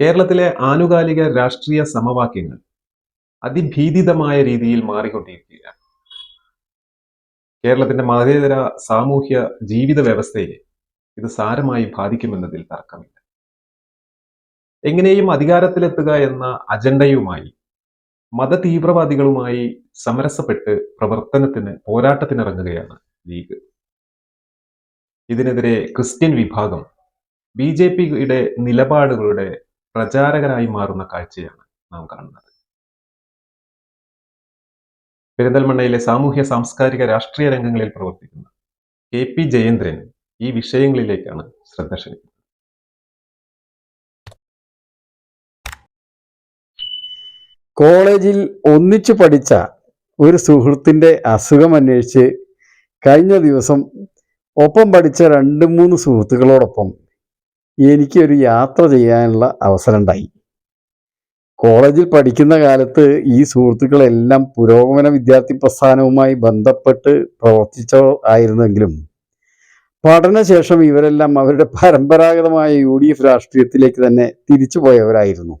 കേരളത്തിലെ ആനുകാലിക രാഷ്ട്രീയ സമവാക്യങ്ങൾ അതിഭീതിതമായ രീതിയിൽ മാറിക്കൊണ്ടിരിക്കുകയാണ്. കേരളത്തിന്റെ മതേതര സാമൂഹ്യ ജീവിത വ്യവസ്ഥയെ ഇത് സാരമായി ബാധിക്കുമെന്നതിൽ തർക്കമില്ല. എങ്ങനെയും അധികാരത്തിലെത്തുക എന്ന അജണ്ടയുമായി മതതീവ്രവാദികളുമായി സമരസപ്പെട്ട് പ്രവർത്തനത്തിന് പോരാട്ടത്തിനിറങ്ങുകയാണ് ലീഗ്. ഇതിനെതിരെ ക്രിസ്ത്യൻ വിഭാഗം ബി ജെ പിയുടെ നിലപാടുകളുടെ പ്രചാരകരായി മാറുന്ന കാഴ്ചയാണ് നാം കാണുന്നത്. പെരിന്തൽമണ്ണയിലെ സാമൂഹ്യ സാംസ്കാരിക രാഷ്ട്രീയ രംഗങ്ങളിൽ പ്രവർത്തിക്കുന്ന കെ പി ജയേന്ദ്രൻ ഈ വിഷയങ്ങളിലേക്കാണ് ശ്രദ്ധ ക്ഷണിക്കുന്നത്. കോളേജിൽ ഒന്നിച്ചു പഠിച്ച ഒരു സുഹൃത്തിന്റെ അസുഖം അന്വേഷിച്ച് കഴിഞ്ഞ ദിവസം ഒപ്പം പഠിച്ച രണ്ട് മൂന്ന് സുഹൃത്തുക്കളോടൊപ്പം എനിക്കൊരു യാത്ര ചെയ്യാനുള്ള അവസരം ഉണ്ടായി കോളേജിൽ പഠിക്കുന്ന കാലത്ത് ഈ സുഹൃത്തുക്കളെല്ലാം പുരോഗമന വിദ്യാർത്ഥി പ്രസ്ഥാനവുമായി ബന്ധപ്പെട്ട് പ്രവർത്തിച്ചോ ആയിരുന്നെങ്കിലും പഠനശേഷം ഇവരെല്ലാം അവരുടെ പരമ്പരാഗതമായ യു ഡി എഫ് രാഷ്ട്രീയത്തിലേക്ക് തന്നെ തിരിച്ചു പോയവരായിരുന്നു.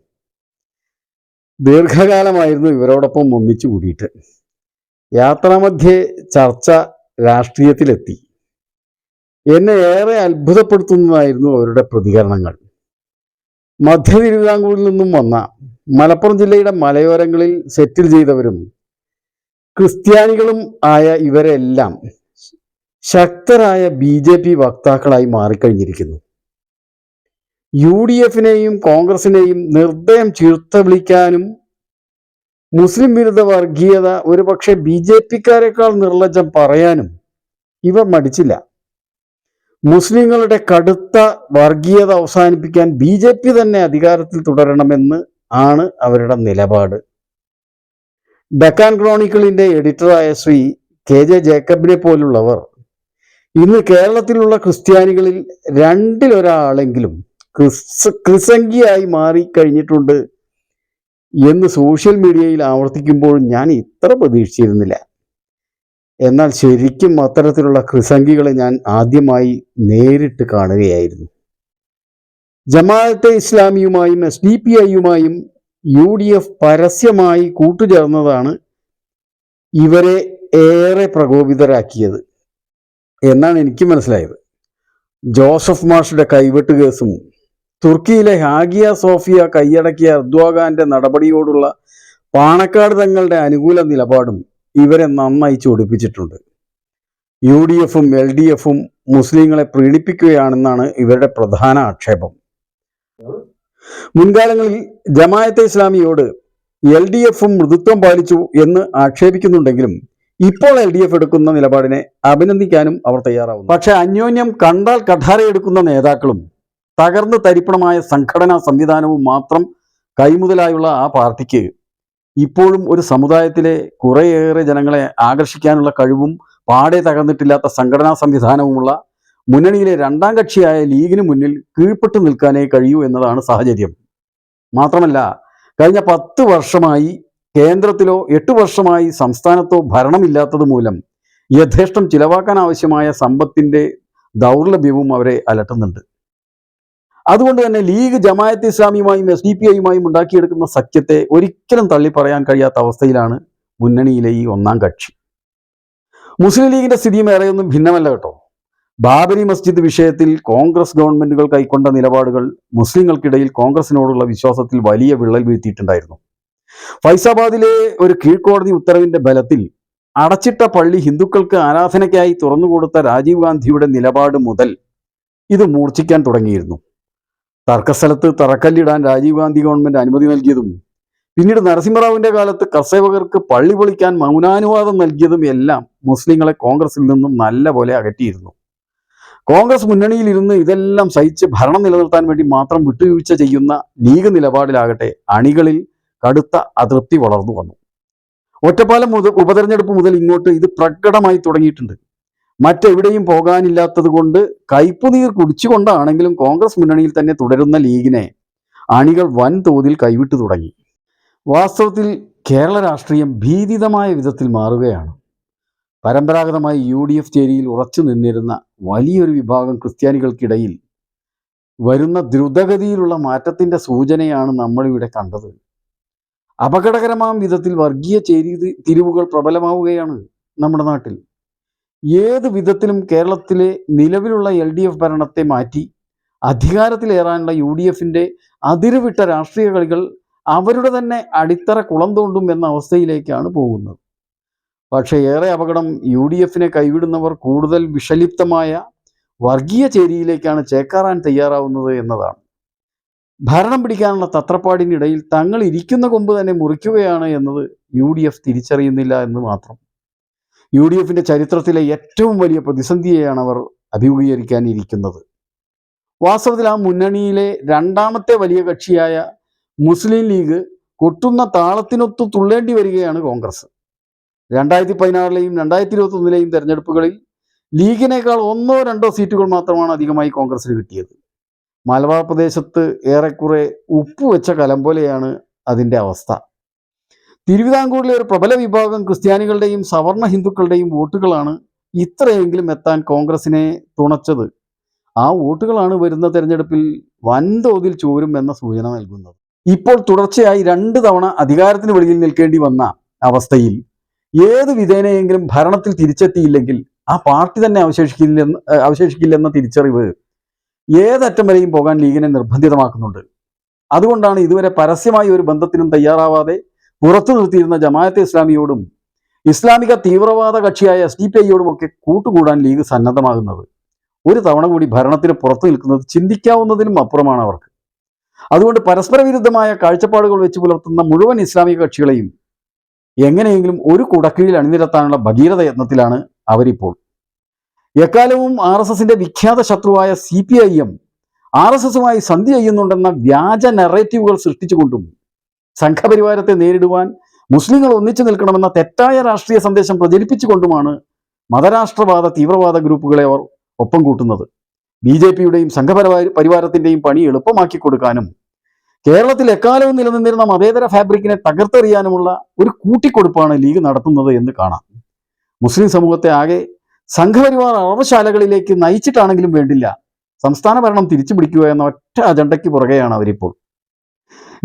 ദീർഘകാലമായിരുന്നു ഇവരോടൊപ്പം ഒന്നിച്ചു കൂടിയിട്ട്. യാത്രാമധ്യേ ചർച്ച രാഷ്ട്രീയത്തിലെത്തി. എന്നെ ഏറെ അത്ഭുതപ്പെടുത്തുന്നതായിരുന്നു അവരുടെ പ്രതികരണങ്ങൾ. മധ്യ തിരുവിതാംകൂറിൽ നിന്നും വന്ന മലപ്പുറം ജില്ലയുടെ മലയോരങ്ങളിൽ സെറ്റിൽ ചെയ്തവരും ക്രിസ്ത്യാനികളും ആയ ഇവരെല്ലാം ശക്തരായ ബി ജെ പി വക്താക്കളായി മാറിക്കഴിഞ്ഞിരിക്കുന്നു. യു ഡി എഫിനെയും കോൺഗ്രസിനെയും നിർദ്ദയം ചീർത്ത വിളിക്കാനും മുസ്ലിം വിരുദ്ധ വർഗീയത ഒരുപക്ഷെ ബി ജെ പിക്കാരെക്കാൾ നിർലജ്ജം പറയാനും ഇവർ മടിച്ചില്ല. മുസ്ലിങ്ങളുടെ കടുത്ത വർഗീയത അവസാനിപ്പിക്കാൻ ബി ജെ പി തന്നെ അധികാരത്തിൽ തുടരണമെന്ന് ആണ് അവരുടെ നിലപാട്. ഡക്കാൻ ക്രോണിക്കിളിന്റെ എഡിറ്ററായ ശ്രീ കെ ജെ ജേക്കബിനെ പോലുള്ളവർ ഇന്ന് കേരളത്തിലുള്ള ക്രിസ്ത്യാനികളിൽ രണ്ടിലൊരാളെങ്കിലും ക്രിസ് ക്രിസംഖ്യയായി മാറിക്കഴിഞ്ഞിട്ടുണ്ട് എന്ന് സോഷ്യൽ മീഡിയയിൽ ആവർത്തിക്കുമ്പോൾ ഞാൻ ഇത്ര പ്രതീക്ഷിച്ചിരുന്നില്ല. എന്നാൽ ശരിക്കും അത്തരത്തിലുള്ള കൃസംഗികളെ ഞാൻ ആദ്യമായി നേരിട്ട് കാണുകയായിരുന്നു. ജമാഅത്തെ ഇസ്ലാമിയുമായും എസ് ഡി പി ഐയുമായും യു ഡി എഫ് പരസ്യമായി കൂട്ടുചേർന്നതാണ് ഇവരെ ഏറെ പ്രകോപിതരാക്കിയത് എന്നാണ് എനിക്ക് മനസ്സിലായത്. ജോസഫ് മാഷുടെ കൈവെട്ട് കേസും തുർക്കിയിലെ ഹാഗിയ സോഫിയ കൈയടക്കിയ അർദ്വാഖാന്റെ നടപടിയോടുള്ള പാണക്കാട് തങ്ങളുടെ അനുകൂല നിലപാടും ഇവരെ നന്നായി ചൊടിപ്പിച്ചിട്ടുണ്ട്. യു ഡി എഫും എൽ ഡി എഫും മുസ്ലിങ്ങളെ പ്രീണിപ്പിക്കുകയാണെന്നാണ് ഇവരുടെ പ്രധാന ആക്ഷേപം. മുൻകാലങ്ങളിൽ ജമായത്തെ ഇസ്ലാമിയോട് എൽ ഡി എഫും മൃദുത്വം പാലിച്ചു എന്ന് ആക്ഷേപിക്കുന്നുണ്ടെങ്കിലും ഇപ്പോൾ എൽ ഡി എഫ് എടുക്കുന്ന നിലപാടിനെ അഭിനന്ദിക്കാനും അവർ തയ്യാറാവുന്നു. പക്ഷേ അന്യോന്യം കണ്ടാൽ കഠാരയെടുക്കുന്ന നേതാക്കളും തകർന്ന് തരിപ്പണമായ സംഘടനാ സംവിധാനവും മാത്രം കൈമുതലായുള്ള ആ പാർട്ടിക്ക് ഇപ്പോഴും ഒരു സമുദായത്തിലെ കുറേയേറെ ജനങ്ങളെ ആകർഷിക്കാനുള്ള കഴിവും പാടെ തകർന്നിട്ടില്ലാത്ത സംഘടനാ സംവിധാനവുമുള്ള മുന്നണിയിലെ രണ്ടാം കക്ഷിയായ ലീഗിന് മുന്നിൽ കീഴ്പ്പെട്ടു നിൽക്കാനേ കഴിയൂ എന്നതാണ് സാഹചര്യം. മാത്രമല്ല കഴിഞ്ഞ പത്ത് വർഷമായി കേന്ദ്രത്തിലോ എട്ട് വർഷമായി സംസ്ഥാനത്തോ ഭരണമില്ലാത്തത് മൂലം യഥേഷ്ടം ചിലവാക്കാൻ ആവശ്യമായ സമ്പത്തിന്റെ ദൗർലഭ്യവും അവരെ അലട്ടുന്നുണ്ട്. അതുകൊണ്ട് തന്നെ ലീഗ് ജമായത്ത് ഇസ്ലാമിയുമായും എസ് ഡി പി ഐയുമായും ഉണ്ടാക്കിയെടുക്കുന്ന സഖ്യത്തെ ഒരിക്കലും തള്ളി പറയാൻ കഴിയാത്ത അവസ്ഥയിലാണ് മുന്നണിയിലെ ഈ ഒന്നാം കക്ഷി. മുസ്ലിം ലീഗിന്റെ സ്ഥിതിയും ഏറെയൊന്നും ഭിന്നമല്ല കേട്ടോ. ബാബരി മസ്ജിദ് വിഷയത്തിൽ കോൺഗ്രസ് ഗവൺമെന്റുകൾ കൈക്കൊണ്ട നിലപാടുകൾ മുസ്ലിങ്ങൾക്കിടയിൽ കോൺഗ്രസിനോടുള്ള വിശ്വാസത്തിൽ വലിയ വിള്ളൽ വീഴ്ത്തിയിട്ടുണ്ടായിരുന്നു. ഫൈസാബാദിലെ ഒരു കീഴ്ക്കോടതി ഉത്തരവിന്റെ ബലത്തിൽ അടച്ചിട്ട പള്ളി ഹിന്ദുക്കൾക്ക് ആരാധനയ്ക്കായി തുറന്നുകൊടുത്ത രാജീവ് ഗാന്ധിയുടെ നിലപാട് മുതൽ ഇത് മൂർച്ഛിക്കാൻ തുടങ്ങിയിരുന്നു. തർക്കസ്ഥലത്ത് തറക്കല്ലിടാൻ രാജീവ് ഗാന്ധി ഗവൺമെന്റ് അനുമതി നൽകിയതും പിന്നീട് നരസിംഹറാവുവിന്റെ കാലത്ത് കർഷകർക്ക് പള്ളി പൊളിക്കാൻ മൗനാനുവാദം നൽകിയതും എല്ലാം മുസ്ലിങ്ങളെ കോൺഗ്രസിൽ നിന്നും നല്ല പോലെ അകറ്റിയിരുന്നു. കോൺഗ്രസ് മുന്നണിയിലിരുന്ന് ഇതെല്ലാം സഹിച്ച് ഭരണം നിലനിർത്താൻ വേണ്ടി മാത്രം വിട്ടുവീഴ്ച ചെയ്യുന്ന ലീഗ് നിലപാടിലാകട്ടെ അണികളിൽ കടുത്ത അതൃപ്തി വളർന്നു വന്നു. ഒറ്റപ്പാലം മുതൽ ഉപതെരഞ്ഞെടുപ്പ് മുതൽ ഇങ്ങോട്ട് ഇത് പ്രകടമായി തുടങ്ങിയിട്ടുണ്ട്. മറ്റെവിടെയും പോകാനില്ലാത്തത് കൊണ്ട് കയ്പുനീർ കുടിച്ചുകൊണ്ടാണെങ്കിലും കോൺഗ്രസ് മുന്നണിയിൽ തന്നെ തുടരുന്ന ലീഗിനെ അണികൾ വൻതോതിൽ കൈവിട്ടു തുടങ്ങി. വാസ്തവത്തിൽ കേരള രാഷ്ട്രീയം ഭീതിതമായ വിധത്തിൽ മാറുകയാണ്. പരമ്പരാഗതമായി യു ഡി എഫ് ചേരിയിൽ ഉറച്ചു നിന്നിരുന്ന വലിയൊരു വിഭാഗം ക്രിസ്ത്യാനികൾക്കിടയിൽ വരുന്ന ദ്രുതഗതിയിലുള്ള മാറ്റത്തിന്റെ സൂചനയാണ് നമ്മളിവിടെ കണ്ടത്. അപകടകരമാം വിധത്തിൽ വർഗീയ ചേരി തിരിവുകൾ പ്രബലമാവുകയാണ് നമ്മുടെ നാട്ടിൽ. ഏത് വിധത്തിലും കേരളത്തിലെ നിലവിലുള്ള എൽ ഡി എഫ് ഭരണത്തെ മാറ്റി അധികാരത്തിലേറാനുള്ള യു ഡി എഫിന്റെ അതിരുവിട്ട രാഷ്ട്രീയ കളികൾ അവരുടെ തന്നെ അടിത്തറ കുളം തോണ്ടും എന്ന അവസ്ഥയിലേക്കാണ് പോകുന്നത്. പക്ഷേ ഏറെ അപകടം യു ഡി എഫിനെ കൈവിടുന്നവർ കൂടുതൽ വിഷലിപ്തമായ വർഗീയ ചേരിയിലേക്കാണ് ചേക്കാറാൻ തയ്യാറാവുന്നത് എന്നതാണ്. ഭരണം പിടിക്കാനുള്ള തത്രപ്പാടിനിടയിൽ തങ്ങൾ ഇരിക്കുന്ന കൊമ്പ് തന്നെ മുറിക്കുകയാണ് എന്നത് യു ഡി എഫ് തിരിച്ചറിയുന്നില്ല എന്ന് മാത്രം. യു ഡി എഫിന്റെ ചരിത്രത്തിലെ ഏറ്റവും വലിയ പ്രതിസന്ധിയെയാണ് അവർ അഭിമുഖീകരിക്കാനിരിക്കുന്നത്. വാസ്തവത്തിൽ ആ മുന്നണിയിലെ രണ്ടാമത്തെ വലിയ കക്ഷിയായ മുസ്ലിം ലീഗ് കൊട്ടുന്ന താളത്തിനൊത്തു തുള്ളേണ്ടി വരികയാണ് കോൺഗ്രസ്. രണ്ടായിരത്തി പതിനാറിലെയും രണ്ടായിരത്തി ഇരുപത്തി ഒന്നിലെയും തെരഞ്ഞെടുപ്പുകളിൽ ലീഗിനേക്കാൾ ഒന്നോ രണ്ടോ സീറ്റുകൾ മാത്രമാണ് അധികമായി കോൺഗ്രസിന് കിട്ടിയത്. മലബാർ പ്രദേശത്ത് ഏറെക്കുറെ ഉപ്പ് വെച്ച കലം പോലെയാണ് അതിന്റെ അവസ്ഥ. തിരുവിതാംകൂറിലെ ഒരു പ്രബല വിഭാഗം ക്രിസ്ത്യാനികളുടെയും സവർണ ഹിന്ദുക്കളുടെയും വോട്ടുകളാണ് ഇത്രയെങ്കിലും എത്താൻ കോൺഗ്രസിനെ തുണച്ചത്. ആ വോട്ടുകളാണ് വരുന്ന തെരഞ്ഞെടുപ്പിൽ വൻതോതിൽ ചോരും എന്ന സൂചന നൽകുന്നത്. ഇപ്പോൾ തുടർച്ചയായി രണ്ട് തവണ അധികാരത്തിന് വെളിയിൽ നിൽക്കേണ്ടി വന്ന അവസ്ഥയിൽ ഏത് വിധേനയെങ്കിലും ഭരണത്തിൽ തിരിച്ചെത്തിയില്ലെങ്കിൽ ആ പാർട്ടി തന്നെ അവശേഷിക്കില്ലെന്ന് അവശേഷിക്കില്ലെന്ന തിരിച്ചറിവ് ഏതറ്റം വരെയും പോകാൻ ലീഗിനെ നിർബന്ധിതമാക്കുന്നുണ്ട്. അതുകൊണ്ടാണ് ഇതുവരെ പരസ്യമായി ഒരു ബന്ധത്തിനും തയ്യാറാവാതെ പുറത്തു നിർത്തിയിരുന്ന ജമാഅത്തെ ഇസ്ലാമിയോടും ഇസ്ലാമിക തീവ്രവാദ കക്ഷിയായ എസ് ഡി പി ഐയോടും ഒക്കെ കൂട്ടുകൂടാൻ ലീഗ് സന്നദ്ധമാകുന്നത്. ഒരു തവണ കൂടി ഭരണത്തിന് പുറത്തു നിൽക്കുന്നത് ചിന്തിക്കാവുന്നതിലും അപ്പുറമാണ് അവർക്ക്. അതുകൊണ്ട് പരസ്പര വിരുദ്ധമായ കാഴ്ചപ്പാടുകൾ വെച്ച് പുലർത്തുന്ന മുഴുവൻ ഇസ്ലാമിക കക്ഷികളെയും എങ്ങനെയെങ്കിലും ഒരു കുടക്കീഴിൽ അണിനിരത്താനുള്ള ഭഗീരഥ യത്നത്തിലാണ് അവരിപ്പോൾ. എക്കാലവും ആർ എസ് എസിന്റെ വിഖ്യാത ശത്രുവായ C P I M R S എസുമായി സന്ധി ചെയ്യുന്നുണ്ടെന്ന വ്യാജ നെറേറ്റീവുകൾ സൃഷ്ടിച്ചുകൊണ്ടും സംഘപരിവാരത്തെ നേരിടുവാൻ മുസ്ലിങ്ങൾ ഒന്നിച്ചു നിൽക്കണമെന്ന തെറ്റായ രാഷ്ട്രീയ സന്ദേശം പ്രചരിപ്പിച്ചുകൊണ്ടുമാണ് മതരാഷ്ട്രവാദ തീവ്രവാദ ഗ്രൂപ്പുകളെ അവർ ഒപ്പം കൂട്ടുന്നത്. ബി ജെ പിയുടെയും സംഘപരിവാര പരിവാരത്തിന്റെയും പണി എളുപ്പമാക്കി കൊടുക്കാനും കേരളത്തിൽ എക്കാലവും നിലനിന്നിരുന്ന മതേതര ഫാബ്രിക്കിനെ തകർത്തെറിയാനുമുള്ള ഒരു കൂട്ടിക്കൊടുപ്പാണ് ലീഗ് നടത്തുന്നത് എന്ന് കാണാം. മുസ്ലിം സമൂഹത്തെ ആകെ സംഘപരിവാർ അറവശാലകളിലേക്ക് നയിച്ചിട്ടാണെങ്കിലും വേണ്ടില്ല. സംസ്ഥാന ഭരണം തിരിച്ചു പിടിക്കുക എന്ന ഒറ്റ അജണ്ടയ്ക്ക് പുറകെയാണ് അവരിപ്പോൾ.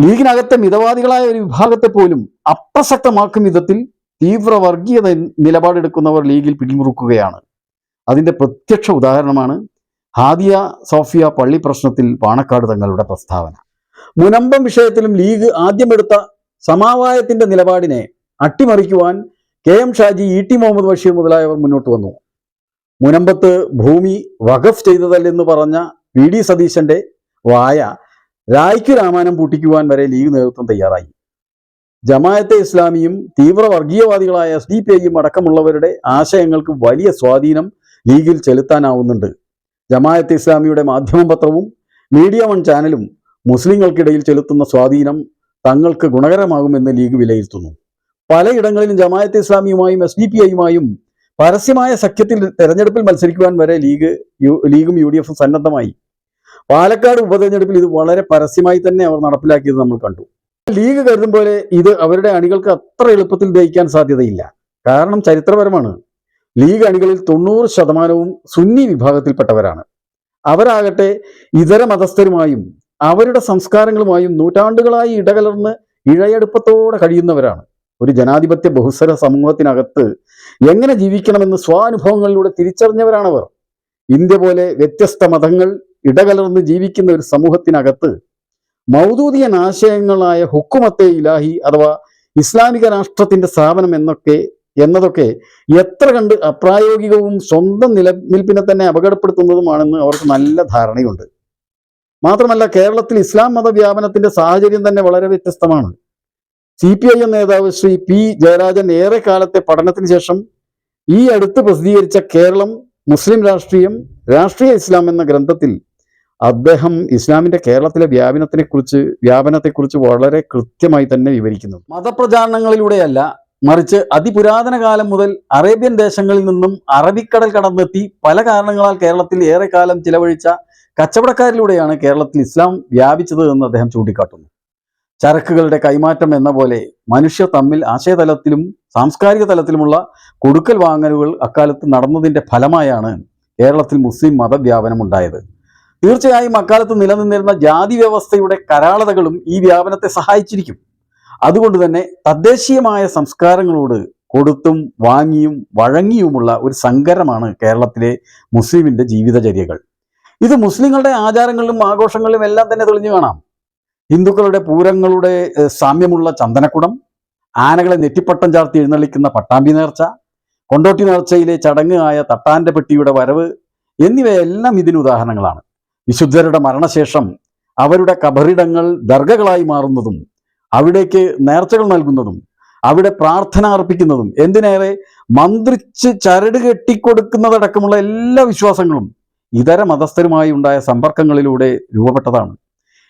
ലീഗിനകത്തെ മിതവാദികളായ ഒരു വിഭാഗത്തെ പോലും അപ്രസക്തമാക്കും വിധത്തിൽ തീവ്ര വർഗീയ നിലപാടെടുക്കുന്നവർ ലീഗിൽ പിടിമുറുക്കുകയാണ്. അതിന്റെ പ്രത്യക്ഷ ഉദാഹരണമാണ് ഹാദിയ സോഫിയ പള്ളി പ്രശ്നത്തിൽ പാണക്കാട് തങ്ങളുടെ പ്രസ്താവന. മുനമ്പം വിഷയത്തിലും ലീഗ് ആദ്യമെടുത്ത സമാവായത്തിന്റെ നിലപാടിനെ അട്ടിമറിക്കുവാൻ K M Shaji E T Muhammad Basheer മുതലായവർ മുന്നോട്ട് വന്നു. മുനമ്പത്ത് ഭൂമി വഖഫ് ചെയ്തതല്ലെന്ന് പറഞ്ഞ വി ഡി സതീശന്റെ വായ രായ്ക്ക് രാമാനം പൂട്ടിക്കുവാൻ വരെ ലീഗ് നേതൃത്വം തയ്യാറായി. ജമായത്തെ ഇസ്ലാമിയും തീവ്ര വർഗീയവാദികളായ എസ് ഡി പി ഐയും അടക്കമുള്ളവരുടെ ആശയങ്ങൾക്ക് വലിയ സ്വാധീനം ലീഗിൽ ചെലുത്താനാവുന്നുണ്ട്. ജമായത്തെ ഇസ്ലാമിയുടെ മാധ്യമ പത്രവും മീഡിയ വൺ ചാനലും മുസ്ലിങ്ങൾക്കിടയിൽ ചെലുത്തുന്ന സ്വാധീനം തങ്ങൾക്ക് ഗുണകരമാകുമെന്ന് ലീഗ് വിലയിരുത്തുന്നു. പലയിടങ്ങളിലും ജമായത്തെ ഇസ്ലാമിയുമായും എസ് ഡി പി ഐയുമായും പരസ്യമായ സഖ്യത്തിൽ തെരഞ്ഞെടുപ്പിൽ മത്സരിക്കുവാൻ വരെ ലീഗ് ലീഗും യു ഡി എഫും സന്നദ്ധമായി. പാലക്കാട് ഉപതെരഞ്ഞെടുപ്പിൽ ഇത് വളരെ പരസ്യമായി തന്നെ അവർ നടപ്പിലാക്കിയത് നമ്മൾ കണ്ടു. ലീഗ് കരുതും പോലെ ഇത് അവരുടെ അണികൾക്ക് അത്ര എളുപ്പത്തിൽ ദഹിക്കാൻ സാധ്യതയില്ല. കാരണം ചരിത്രപരമാണ്. ലീഗ് അണികളിൽ തൊണ്ണൂറ് ശതമാനവും സുന്നി വിഭാഗത്തിൽപ്പെട്ടവരാണ്. അവരാകട്ടെ ഇതര മതസ്ഥരുമായും അവരുടെ സംസ്കാരങ്ങളുമായും നൂറ്റാണ്ടുകളായി ഇടകലർന്ന് ഇഴയടുപ്പത്തോടെ കഴിയുന്നവരാണ്. ഒരു ജനാധിപത്യ ബഹുസ്വര സമൂഹത്തിനകത്ത് എങ്ങനെ ജീവിക്കണമെന്ന് സ്വാനുഭവങ്ങളിലൂടെ തിരിച്ചറിഞ്ഞവരാണവർ. ഇന്ത്യ പോലെ വ്യത്യസ്ത മതങ്ങൾ ഇടകലർന്ന് ജീവിക്കുന്ന ഒരു സമൂഹത്തിനകത്ത് മൗദൂദിയൻ ആശയങ്ങളായ ഹുക്കുമത്തെ ഇലാഹി അഥവാ ഇസ്ലാമിക രാഷ്ട്രത്തിന്റെ സ്ഥാപനം എന്നൊക്കെ എന്നതൊക്കെ എത്ര കണ്ട് അപ്രായോഗികവും സ്വന്തം നിലനിൽപ്പിനെ തന്നെ അപകടപ്പെടുത്തുന്നതുമാണെന്ന് അവർക്ക് നല്ല ധാരണയുണ്ട്. മാത്രമല്ല കേരളത്തിൽ ഇസ്ലാം മത വ്യാപനത്തിന്റെ സാഹചര്യം തന്നെ വളരെ വ്യത്യസ്തമാണ്. സി പി ഐ എം നേതാവ് ശ്രീ പി ജയരാജൻ ഏറെ കാലത്തെ പഠനത്തിന് ശേഷം ഈ അടുത്ത് പ്രസിദ്ധീകരിച്ച കേരളം മുസ്ലിം രാഷ്ട്രീയം രാഷ്ട്രീയ ഇസ്ലാം എന്ന ഗ്രന്ഥത്തിൽ അദ്ദേഹം ഇസ്ലാമിന്റെ കേരളത്തിലെ വ്യാപനത്തിനെ കുറിച്ച് വ്യാപനത്തെക്കുറിച്ച് വളരെ കൃത്യമായി തന്നെ വിവരിക്കുന്നു. മതപ്രചാരണങ്ങളിലൂടെയല്ല മറിച്ച് അതിപുരാതന കാലം മുതൽ അറേബ്യൻ ദേശങ്ങളിൽ നിന്നും അറബിക്കടൽ കടന്നെത്തി പല കാരണങ്ങളാൽ കേരളത്തിൽ ഏറെക്കാലം ചിലവഴിച്ച കച്ചവടക്കാരിലൂടെയാണ് കേരളത്തിൽ ഇസ്ലാം വ്യാപിച്ചത് എന്ന് അദ്ദേഹം ചൂണ്ടിക്കാട്ടുന്നു. ചരക്കുകളുടെ കൈമാറ്റം എന്ന പോലെ മനുഷ്യർ തമ്മിൽ ആശയതലത്തിലും സാംസ്കാരിക തലത്തിലുമുള്ള കൊടുക്കൽ വാങ്ങലുകൾ അക്കാലത്ത് നടന്നതിന്റെ ഫലമായാണ് കേരളത്തിൽ മുസ്ലിം മതവ്യാപനം ഉണ്ടായത് തീർച്ചയായും അക്കാലത്ത് നിലനിന്നിരുന്ന ജാതി വ്യവസ്ഥയുടെ കരാളതകളും ഈ വ്യാപനത്തെ സഹായിച്ചിരിക്കും. അതുകൊണ്ട് തന്നെ തദ്ദേശീയമായ സംസ്കാരങ്ങളോട് കൊടുത്തും വാങ്ങിയും വഴങ്ങിയുമുള്ള ഒരു സങ്കരമാണ് കേരളത്തിലെ മുസ്ലിമിന്റെ ജീവിതചര്യകൾ. ഇത് മുസ്ലിങ്ങളുടെ ആചാരങ്ങളിലും ആഘോഷങ്ങളിലും എല്ലാം തന്നെ തെളിഞ്ഞു കാണാം. ഹിന്ദുക്കളുടെ പൂരങ്ങളുടെ സാമ്യമുള്ള ചന്ദനക്കുടം ആനകളെ നെറ്റിപ്പട്ടം ചാർത്തി എഴുന്നള്ളിക്കുന്ന പട്ടാമ്പി നേർച്ച കൊണ്ടോട്ടി നേർച്ചയിലെ ചടങ്ങ് ആയ തട്ടാന്റെ പെട്ടിയുടെ വരവ് എന്നിവയെല്ലാം ഇതിന് ഉദാഹരണങ്ങളാണ്. വിശുദ്ധരുടെ മരണശേഷം അവരുടെ കബറിടങ്ങൾ ദർഗകളായി മാറുന്നതും അവിടേക്ക് നേർച്ചകൾ നൽകുന്നതും അവിടെ പ്രാർത്ഥന അർപ്പിക്കുന്നതും എന്തിനേറെ മന്ത്രിച്ച് ചരട് കെട്ടിക്കൊടുക്കുന്നതടക്കമുള്ള എല്ലാ വിശ്വാസങ്ങളും ഇതര മതസ്ഥരുമായി ഉണ്ടായ സമ്പർക്കങ്ങളിലൂടെ രൂപപ്പെട്ടതാണ്.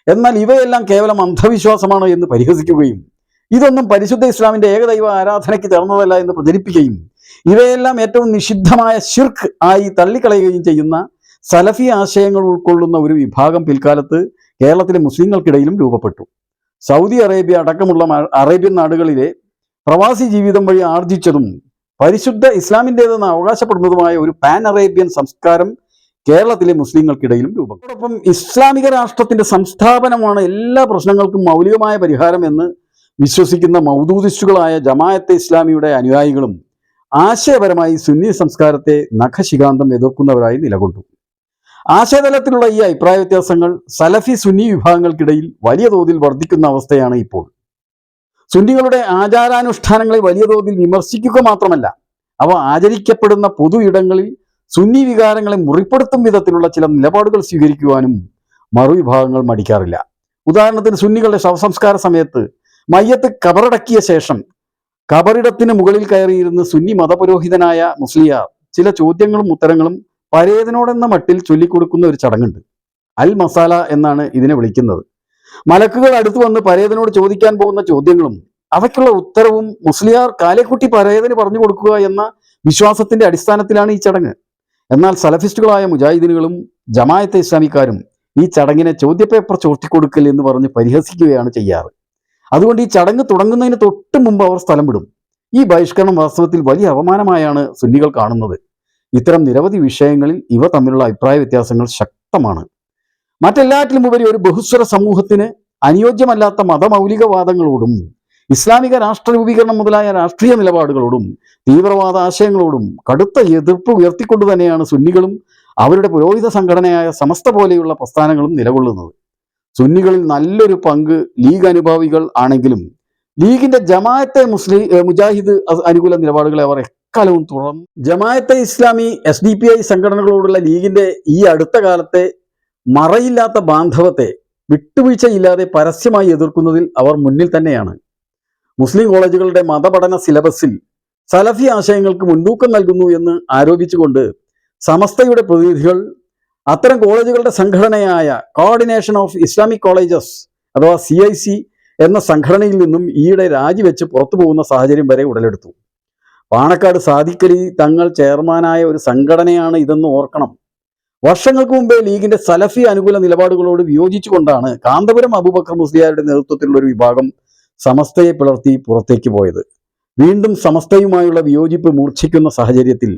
എന്നാൽ ഇവയെല്ലാം കേവലം അന്ധവിശ്വാസമാണ് എന്ന് പരിഹസിക്കുകയും ഇതൊന്നും പരിശുദ്ധ ഇസ്ലാമിന്റെ ഏകദൈവ ആരാധനയ്ക്ക് ചേർന്നതല്ല എന്ന് പ്രചരിപ്പിക്കുകയും ഇവയെല്ലാം ഏറ്റവും നിഷിദ്ധമായ ശിർക്ക് ആയി തള്ളിക്കളയുകയും ചെയ്യുന്ന സലഫി ആശയങ്ങൾ ഉൾക്കൊള്ളുന്ന ഒരു വിഭാഗം പിൽക്കാലത്ത് കേരളത്തിലെ മുസ്ലിങ്ങൾക്കിടയിലും രൂപപ്പെട്ടു. സൗദി അറേബ്യ അടക്കമുള്ള അറേബ്യൻ നാടുകളിലെ പ്രവാസി ജീവിതം വഴി ആർജിച്ചതും പരിശുദ്ധ ഇസ്ലാമിന്റെതെന്ന് അവകാശപ്പെടുന്നതുമായ ഒരു പാൻ അറേബ്യൻ സംസ്കാരം കേരളത്തിലെ മുസ്ലിങ്ങൾക്കിടയിലും രൂപം അതോടൊപ്പം ഇസ്ലാമിക രാഷ്ട്രത്തിന്റെ സംസ്ഥാപനമാണ് എല്ലാ പ്രശ്നങ്ങൾക്കും മൗലികമായ പരിഹാരം എന്ന് വിശ്വസിക്കുന്ന മൗദൂദിസ്റ്റുകളായ ജമായത്തെ ഇസ്ലാമിയുടെ അനുയായികളും ആശയപരമായി സുന്നി സംസ്കാരത്തെ നഖശികാന്തം എതിർക്കുന്നവരായി നിലകൊണ്ടു. ആശയതലത്തിലുള്ള ഈ അഭിപ്രായ വ്യത്യാസങ്ങൾ സലഫി സുന്നി വിഭാഗങ്ങൾക്കിടയിൽ വലിയ തോതിൽ വർദ്ധിക്കുന്ന അവസ്ഥയാണ് ഇപ്പോൾ. സുന്നികളുടെ ആചാരാനുഷ്ഠാനങ്ങളെ വലിയ തോതിൽ വിമർശിക്കുക മാത്രമല്ല അവ ആചരിക്കപ്പെടുന്ന പൊതു ഇടങ്ങളിൽ സുന്നി വികാരങ്ങളെ മുറിപ്പെടുത്തും വിധത്തിലുള്ള ചില നിലപാടുകൾ സ്വീകരിക്കുവാനും മറുവിഭാഗങ്ങൾ മടിക്കാറില്ല. ഉദാഹരണത്തിന് സുന്നികളുടെ ശവസംസ്കാര സമയത്ത് മയ്യത്ത് കബറടക്കിയ ശേഷം കബറിടത്തിന് മുകളിൽ കയറിയിരുന്ന് സുന്നി മതപുരോഹിതനായ മുസ്ലിയാർ ചില ചോദ്യങ്ങളും ഉത്തരങ്ങളും പരേതനോടെന്ന മട്ടിൽ ചൊല്ലിക്കൊടുക്കുന്ന ഒരു ചടങ്ങുണ്ട്. അൽ മസാല എന്നാണ് ഇതിനെ വിളിക്കുന്നത്. മലക്കുകൾ അടുത്തു വന്ന് പരേതനോട് ചോദിക്കാൻ പോകുന്ന ചോദ്യങ്ങളും അവയ്ക്കുള്ള ഉത്തരവും മുസ്ലിയാർ കാലേക്കുട്ടി പരേതന് പറഞ്ഞു കൊടുക്കുക എന്ന വിശ്വാസത്തിന്റെ അടിസ്ഥാനത്തിലാണ് ഈ ചടങ്ങ്. എന്നാൽ സലഫിസ്റ്റുകളായ മുജാഹിദീനുകളും ജമായത്തെ ഇസ്ലാമിക്കാരും ഈ ചടങ്ങിനെ ചോദ്യപേപ്പർ ചോർത്തിക്കൊടുക്കൽ എന്ന് പറഞ്ഞ് പരിഹസിക്കുകയാണ് ചെയ്യാറ്. അതുകൊണ്ട് ഈ ചടങ്ങ് തുടങ്ങുന്നതിന് തൊട്ട് മുമ്പ് അവർ സ്ഥലം വിടും. ഈ ബഹിഷ്കരണം വാസ്തവത്തിൽ വലിയ അപമാനമായാണ് സുന്നികൾ കാണുന്നത്. ഇത്തരം നിരവധി വിഷയങ്ങളിൽ ഇവ തമ്മിലുള്ള അഭിപ്രായ വ്യത്യാസങ്ങൾ ശക്തമാണ്. മറ്റെല്ലാറ്റിലും ഉപരി ഒരു ബഹുസ്വര സമൂഹത്തിന് അനുയോജ്യമല്ലാത്ത മതമൗലികവാദങ്ങളോടും ഇസ്ലാമിക രാഷ്ട്ര രൂപീകരണം മുതലായ രാഷ്ട്രീയ നിലപാടുകളോടും തീവ്രവാദ ആശയങ്ങളോടും കടുത്ത എതിർപ്പ് ഉയർത്തിക്കൊണ്ട് തന്നെയാണ് സുന്നികളും അവരുടെ പുരോഹിത സംഘടനയായ സമസ്ത പോലെയുള്ള പ്രസ്ഥാനങ്ങളും നിലകൊള്ളുന്നത്. സുന്നികളിൽ നല്ലൊരു പങ്ക് ലീഗ് അനുഭാവികൾ ആണെങ്കിലും ലീഗിന്റെ ജമാഅത്തെ മുസ്ലിം മുജാഹിദ് അനുകൂല നിലപാടുകളെ അവർ എക്കാലവും തുറന്നു. Jamaat Islami S D P I സംഘടനകളോടുള്ള ലീഗിന്റെ ഈ അടുത്ത കാലത്തെ മറയില്ലാത്ത ബാന്ധവത്തെ വിട്ടുവീഴ്ചയില്ലാതെ പരസ്യമായി എതിർക്കുന്നതിൽ അവർ മുന്നിൽ തന്നെയാണ്. മുസ്ലിം കോളേജുകളുടെ മതപഠന സിലബസിൽ സലഫി ആശയങ്ങൾക്ക് മുൻതൂക്കം നൽകുന്നു എന്ന് ആരോപിച്ചുകൊണ്ട് സമസ്തയുടെ പ്രതിനിധികൾ അത്തരം കോളേജുകളുടെ സംഘടനയായ കോർഡിനേഷൻ ഓഫ് ഇസ്ലാമിക് കോളേജസ് അഥവാ സി എന്ന സംഘടനയിൽ നിന്നും ഈയിടെ രാജിവെച്ച് പുറത്തു പോകുന്ന സാഹചര്യം വരെ ഉടലെടുത്തു. പാണക്കാട് സാദിക്കലി തങ്ങൾ ചെയർമാനായ ഒരു സംഘടനയാണ് ഇതെന്ന് ഓർക്കണം. വർഷങ്ങൾക്ക് മുമ്പേ ലീഗിന്റെ സലഫി അനുകൂല നിലപാടുകളോട് വിയോജിച്ചുകൊണ്ടാണ് കാന്തപുരം അബൂബക്കർ മുസ്ലിയാരുടെ നേതൃത്വത്തിലുള്ള ഒരു വിഭാഗം സമസ്തയെ പിളർത്തി പുറത്തേക്ക് പോയത്. വീണ്ടും സമസ്തയുമായുള്ള വിയോജിപ്പ് മൂർച്ഛിക്കുന്ന സാഹചര്യത്തിൽ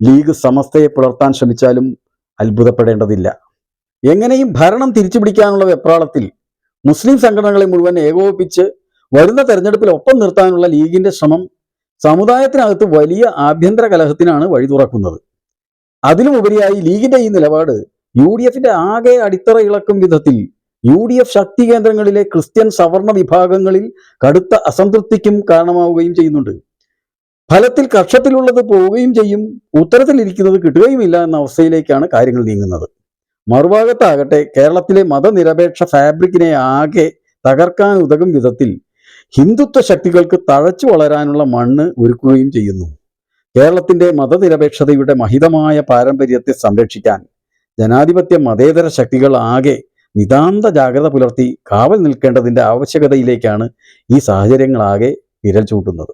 ലീഗ് സമസ്തയെ പിളർത്താൻ ശ്രമിച്ചാലും അത്ഭുതപ്പെടേണ്ടതില്ല. എങ്ങനെയും ഭരണം തിരിച്ചു തിരിച്ചുപിടിക്കാനുള്ള വെപ്രാളത്തിൽ മുസ്ലിം സംഘടനകളെ മുഴുവൻ ഏകോപിപ്പിച്ച് വരുന്ന തെരഞ്ഞെടുപ്പിൽ ഒപ്പം നിർത്താനുള്ള ലീഗിന്റെ ശ്രമം സമുദായത്തിനകത്ത് വലിയ ആഭ്യന്തര കലഹത്തിനാണ് വഴി തുറക്കുന്നത്. അതിലുമുപരിയായി ലീഗിന്റെ ഈ നിലപാട് യു ഡി എഫിന്റെ ആകെ അടിത്തറ ഇളക്കും വിധത്തിൽ യു ഡി എഫ് ശക്തി കേന്ദ്രങ്ങളിലെ ക്രിസ്ത്യൻ സവർണ വിഭാഗങ്ങളിൽ കടുത്ത അസംതൃപ്തിക്കും കാരണമാവുകയും ചെയ്യുന്നുണ്ട്. ഫലത്തിൽ കക്ഷത്തിലുള്ളത് പോവുകയും ചെയ്യും. ഉത്തരത്തിലിരിക്കുന്നത് കിട്ടുകയുമില്ല എന്ന അവസ്ഥയിലേക്കാണ് കാര്യങ്ങൾ നീങ്ങുന്നത്. മറുഭാഗത്താകട്ടെ കേരളത്തിലെ മതനിരപേക്ഷ ഫാബ്രിക്കിനെ ആകെ തകർക്കാൻ ഉതകും വിധത്തിൽ ഹിന്ദുത്വ ശക്തികൾക്ക് തഴച്ചു വളരാനുള്ള മണ്ണ് ഒരുക്കുകയും ചെയ്യുന്നു. കേരളത്തിന്റെ മതനിരപേക്ഷതയുടെ മഹിതമായ പാരമ്പര്യത്തെ സംരക്ഷിക്കാൻ ജനാധിപത്യ മതേതര ശക്തികൾ ആകെ നിതാന്ത ജാഗ്രത പുലർത്തി കാവൽ നിൽക്കേണ്ടതിന്റെ ആവശ്യകതയിലേക്കാണ് ഈ സാഹചര്യങ്ങളാകെ വിരൽ ചൂണ്ടുന്നത്.